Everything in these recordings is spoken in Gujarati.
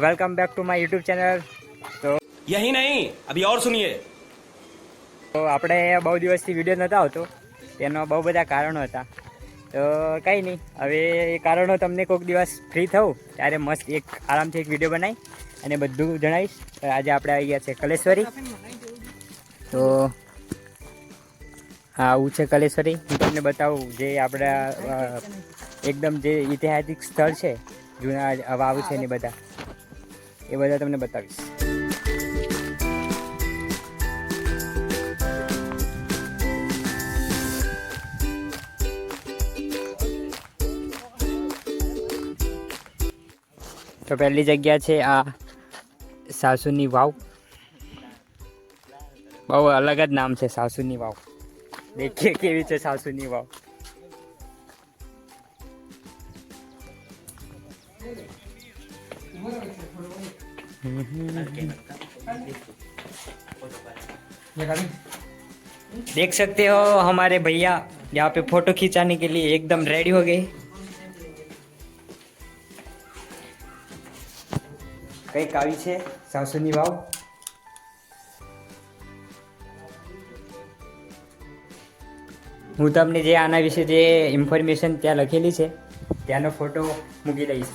welcome back to my YouTube channel તો यही नहीं अभी और सुनिए તો આપણે બહુ દિવસથી વિડીયો નહોતા આવતો તેનો બહુ બધા કારણો હતા તો કંઈ નહીં હવે એ કારણો તમને કોઈક દિવસ ફ્રી થવું ત્યારે મસ્ત એક આરામથી એક વિડીયો બનાવી અને બધું જણાવીશ તો આજે આપણે આવી ગયા છે કલેશ્વરી તો હા આવું છે કલેશ્વરી હું તમને બતાવું જે આપણા અ, એકદમ જે ઐતિહાસિક સ્થળ છે જૂના વાવ છે ને બધા એ બધા તમને બતાવીશ. તો પહેલી જગ્યા છે આ સાસુની વાવ. બહુ અલગ જ નામ છે સાસુની વાવ. દેખીએ કેવી છે સાસુની વાવ. देख सकते हो हमारे भैया यहाँ पे फोटो खिंचाने के लिए एकदम रेडी हो गए કંઈક આવી છે સાસુની વાવ હું તમને જે આના વિશે જે ઇન્ફોર્મેશન ત્યાં લખેલી છે ત્યાંનો ફોટો મૂકી દઈશ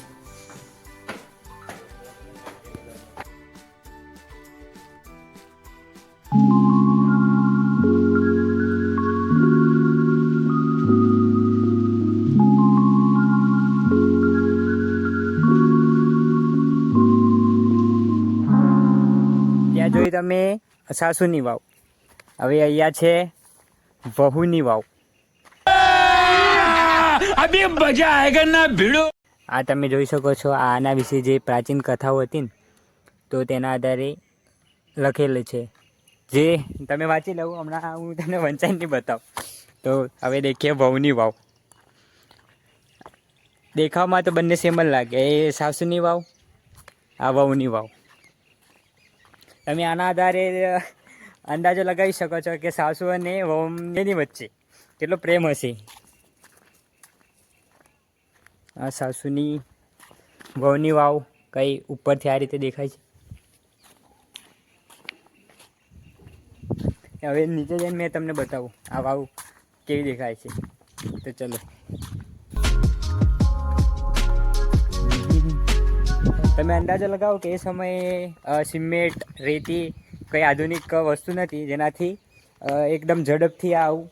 સાસુની વાવ. હવે અહીંયા છે વહુની વાવ. મજા ભીડો. આ તમે જોઈ શકો છો આના વિશે જે પ્રાચીન કથાઓ હતી ને તો તેના આધારે લખેલી છે. જે તમે વાંચી લઉં હમણાં હું તમને વંચાઈ નહીં બતાવું. તો હવે દેખીએ વહુની વાવ. દેખાવમાં તો બંને સેમ જ લાગે. એ સાસુની વાવ આ વહુની વાવ. તમે આના આધારે અંદાજો લગાવી શકો છો કે સાસુ અને વહુની વચ્ચે કેટલો પ્રેમ હશે? આ સાસુની, વહુની વાવ કઈ ઉપરથી આ રીતે દેખાય છે? હવે નીચે જઈને મેં તમને બતાવું, આ વાવ કેવી દેખાય છે. તો ચલો. તમે અંદાજો લગાવો કે એ સમયે સિમેન્ટ, રેતી કઈ આધુનિક વસ્તુ નથી, જેનાથી એકદમ ઝડપથી આવું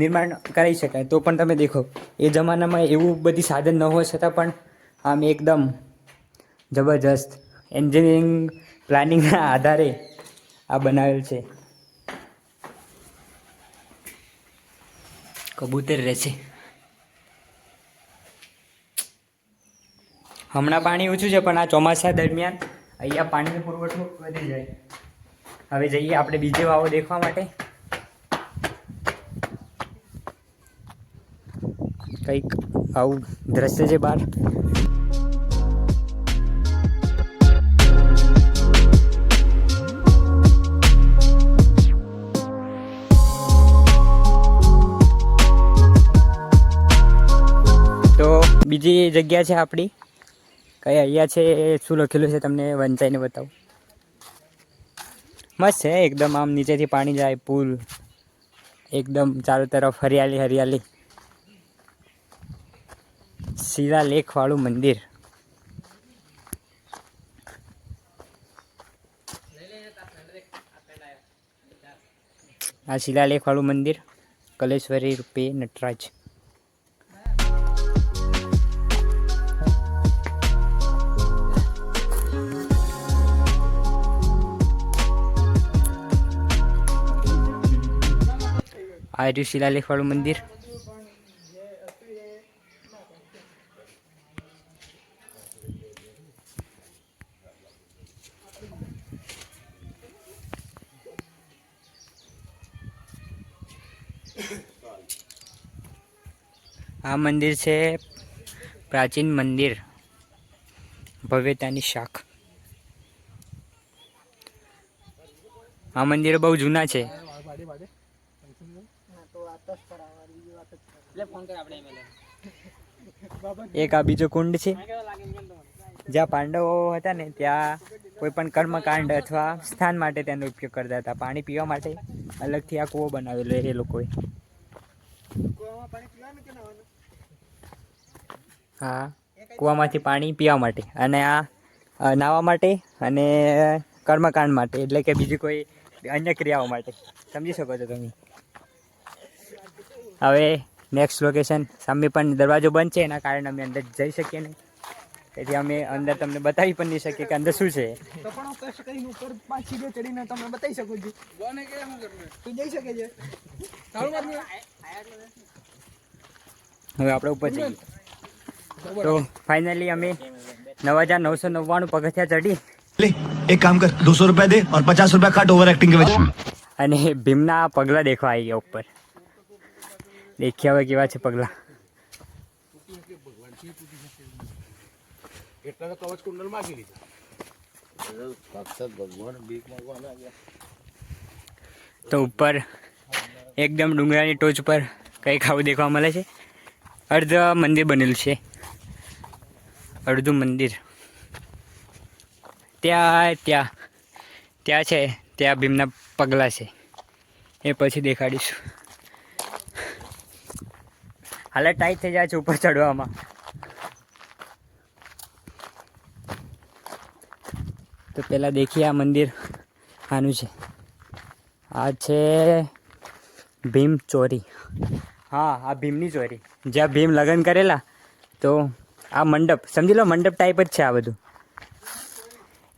નિર્માણ કરાવી શકાય. તો પણ તમે દેખો, એ જમાનામાં એવું બધી સાધન ન હોય છતાં પણ આમ એકદમ જબરજસ્ત એન્જિનિયરિંગ પ્લાનિંગના આધારે આ બનાવેલ છે. કબૂતર રહેશે હમણાં પાણી ઓછું છે, પણ આ ચોમાસા દરમિયાન અહીંયા પાણીનો પુરવઠો વધી જાય. હવે જઈએ આપણે બીજે વાવો દેખવા માટે. કંઈક આવું દ્રશ્ય છે બહાર. બીજી જગ્યા છે આપણી. કઈ અહીંયા છે, શું લખેલું છે તમને, વંચાઈને બતાવું. મસ્ત છે, એકદમ આમ નીચેથી પાણી જાય, પુલ. એકદમ ચારો તરફ હરિયાળી હરિયાળી. શિલાલેખ વાળું મંદિર. આ શિલાલેખવાળું મંદિર, કલેશ્વરી રૂપે નટરાજ. આ રહ્યું શિલાલેખ મંદિર આ મંદિર છે પ્રાચીન મંદિર, ભવ્યતાની શાખ. આ મંદિરો બહુ જૂના છે. એક આ બીજો કુંડ છે. જ્યાં પાંડવો હતા ને, ત્યાં કોઈ પણ કર્મકાંડ અથવા સ્થાન માટે તેનો ઉપયોગ કરતા હતા. પાણી પીવા માટે અલગથી આ કૂવો બનાવેલો એ લોકોએ. હા, કૂવામાંથી પાણી પીવા માટે અને આ નાહવા માટે અને કર્મકાંડ માટે, એટલે કે બીજી કોઈ અન્ય ક્રિયાઓ માટે. સમજી શકો છો તમે? હવે નેક્સ્ટ લોકેશન સામે પણ દરવાજો બંધ છે એના કારણે અમે અંદર જઈ શકીએ નહીં તેથી અમે અંદર તમને બતાવી પણ નહીં શકીએ કે અંદર શું છે તો પણ હું કષ્ટ કરીને ઉપર પાછી બે ચડીને તમને બતાવી શકું છું તું જઈ શકે છે તારું વાત નહીં? હવે આપણે ઉપર જઈએ તો ફાઇનલી અમે નવ હજાર નવસો નવ્વાણું પગથિયા ચડી ले एक काम कर दो सौ रुपया दे और पचास रुपया काट ओवर एक्टिंग के वजह અને ભીમના પગલાં દેખવા આવી ગયા ઉપર દેખ્યા હવે કેવા છે પગલાં? તો ઉપર એકદમ ડુંગરાની ટોચ પર કંઈક આવું દેખવા મળે છે. અર્ધ મંદિર બનેલું છે. અડધું મંદિર. ત્યાં ત્યાં ત્યાં છે. ત્યાં ભીમના પગલાં છે. એ પછી દેખાડીશું. હાલત ટાઈટ થઈ જાય છે ઉપર ચડવામાં. તો પહેલાં દેખીએ આ મંદિર આનું છે. આ છે ભીમ ચોરી. હા, આ ભીમની ચોરી. જ્યાં ભીમ લગ્ન કરેલા, તો આ મંડપ, સમજી લો મંડપ ટાઈપ જ છે આ બધું.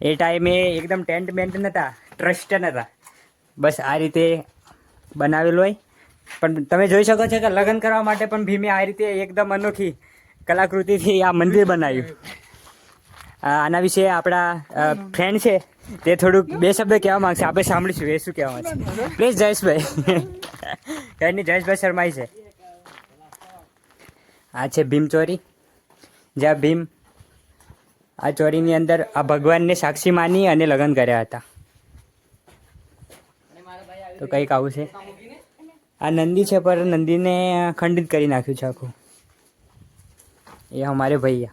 એ ટાઈમે એકદમ ટેન્ટ બેન્ટ નહોતા ટ્રસ્ટ નહોતા બસ આ રીતે બનાવેલું હોય. પણ તમે જોઈ શકો છો કે લગ્ન કરવા માટે પણ ભીમે આ રીતે એકદમ અનોખી કલાકૃતિથી આ મંદિર બનાવ્યું. આના વિશે આપણા ફ્રેન્ડ છે, તે થોડુંક બે શબ્દ કહેવા માંગશે. આપણે સાંભળીશું, એ શું કહેવા માંગશે. પ્લીઝ જયેશભાઈ. ઘરની જયેશભાઈ શર્માઈ છે. આ છે ભીમ ચોરી. જ્યાં ભીમ આ ચોરીની અંદર આ ભગવાનને સાક્ષી માની અને લગ્ન કર્યા હતા. તો કંઈક આવું છે. આ નંદી છે, પર નંદીને ખંડિત કરી નાખ્યું છે આખું. એ અમારે ભૈયા.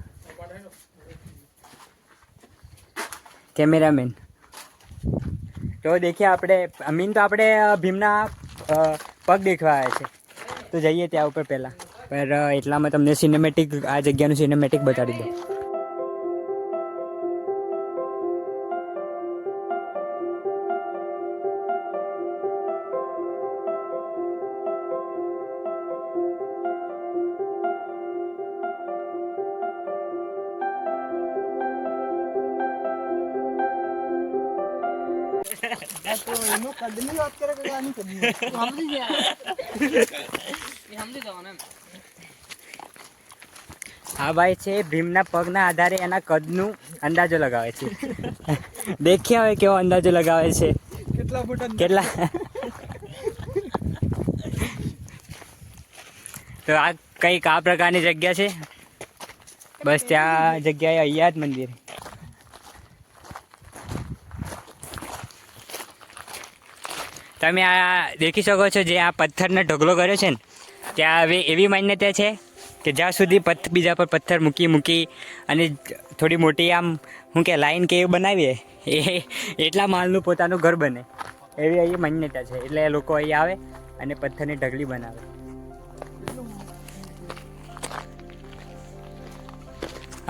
કેમેરામેન. તો દેખીએ આપણે મીન તો આપણે ભીમના પગ દેખવા આવ્યા છે. તો જઈએ ત્યાં ઉપર પહેલાં. પર એટલામાં તમને સિનેમેટિક આ જગ્યાનું સિનેમેટિક બતાડી દઉં. તો એનું કદની વાત કરે કે આની કદની તું સમજી ગયા આ ભાઈ છે ભીમના પગના આધારે એના કદનું અંદાજો લગાવે છે. દેખ્યા હોય કેવો અંદાજો લગાવે છે? કેટલા ફૂટ કેટલા? તો આ કંઈક આ પ્રકારની જગ્યા છે? બસ ત્યાં જગ્યાએ અહીંયા જ મંદિર. તમે આ દેખી શકો છો જે આ પથ્થરનો ઢગલો કર્યો છે ને, ત્યાં હવે એવી માન્યતા છે કે જ્યાં સુધી પથ્થર બીજા પર પથ્થર મૂકી મૂકી અને થોડી મોટી આમ શું કે લાઈન કે એવું બનાવીએ, એ એટલા માલનું પોતાનું ઘર બને. એવી અહીં માન્યતા છે. એટલે લોકો અહીં આવે અને પથ્થરની ઢગલી બનાવે.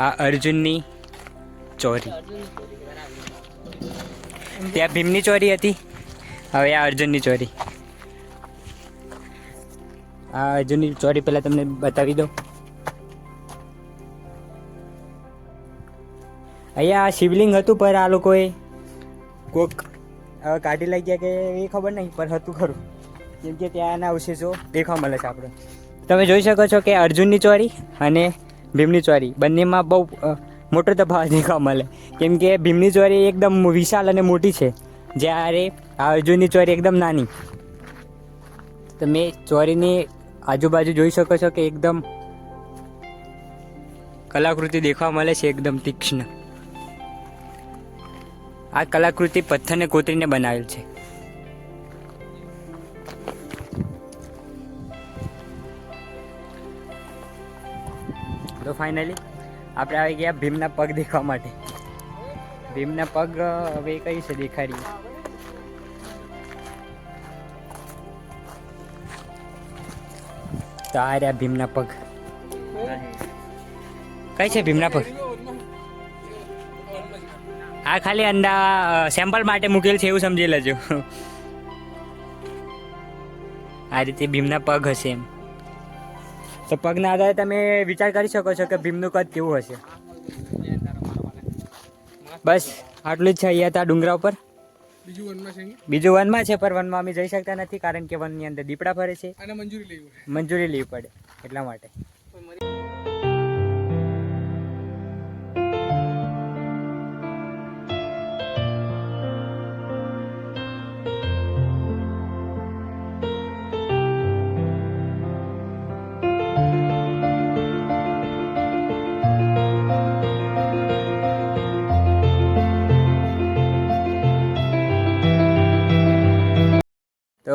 આ અર્જુનની ચોરી. ત્યાં ભીમની ચોરી હતી. હવે આ અર્જુનની ચોરી. આ અર્જુનની ચોરી પહેલાં તમને બતાવી દઉં. અહીંયા શિવલિંગ હતું, પણ આ લોકોએ કોક કાઢી લઈ ગયા કે એ ખબર નહીં, પણ હતું ખરું. કેમ કે ત્યાંના અવશેષો દેખવા મળે છે આપણે. તમે જોઈ શકો છો કે અર્જુનની ચોરી અને ભીમની ચોરી બંનેમાં બહુ મોટો તફાવત દેખવા મળે. કેમ કે ભીમની ચોરી એકદમ વિશાળ અને મોટી છે. જ્યારે આ અર્જુનની ચોરી એકદમ નાની. તમે ચોરીની આજુબાજુ જોઈ શકો છો કે એકદમ કલાકૃતિ દેખવા મળે છે, એકદમ તીક્ષ્ણ. આ કલાકૃતિ પથ્થરને કોતરીને બનાવેલ છે. તો ફાઇનલી આપણે આવી ગયા ભીમના પગ દેખવા માટે. ભીમના પગ હવે કઈ છે દેખાડી તો આ રહ્યા ભીમના પગ. કઈ છે ભીમના પગ? આ ખાલી અંડા સેમ્પલ માટે મૂકેલ છે એવું સમજી લેજો. આ રીતે ભીમના પગ હશે એમ. તો પગના આધારે તમે વિચાર કરી શકો છો કે ભીમનું કદ કેવું હશે. બસ, આટલું જ છે અહીંયા ત્યાં ડુંગરા ઉપર. બીજું વનમાં છે પણ વનમાં અમે જઈ શકતા નથી કારણ કે વનની અંદર દીપડા ફરે છે. અને મંજૂરી લેવું મંજૂરી લેવી પડે એટલા માટે.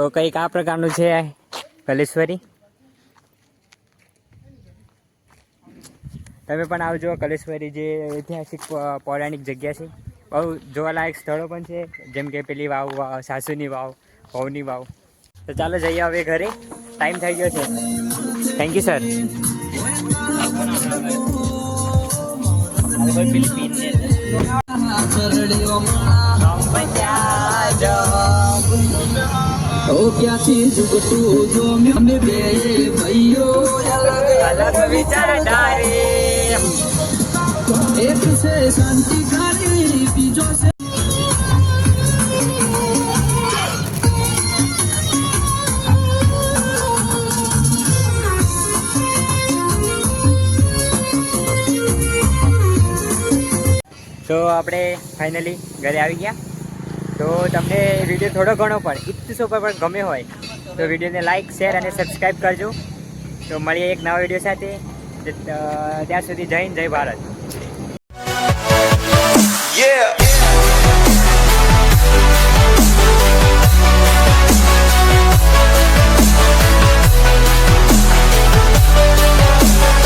તો કંઈક આ પ્રકારનું છે કલેશ્વરી. તમે પણ આવજો કલેશ્વરી જે ઐતિહાસિક પ- પૌરાણિક જગ્યા છે. બહુ જોવાલાયક સ્થળો પણ છે જેમ કે પેલી વાવ સાસુની વાવ ભવની વાવ. તો ચાલો જઈએ હવે ઘરે. ટાઈમ થઈ ગયો છે. થેન્ક યુ સર અલગ વિચારધારે તો આપણે ફાઇનલી ઘરે આવી ગયા. તો તમને વીડિયો થોડો ઘણો પણ ઇચ્છો પર પણ ગમે હોય, તો વિડીયોને લાઇક શેર અને સબસ્ક્રાઈબ કરજો. તો મળીએ એક નવા વીડિયો સાથે. ત્યાં સુધી જય જય ભારત. Yeah.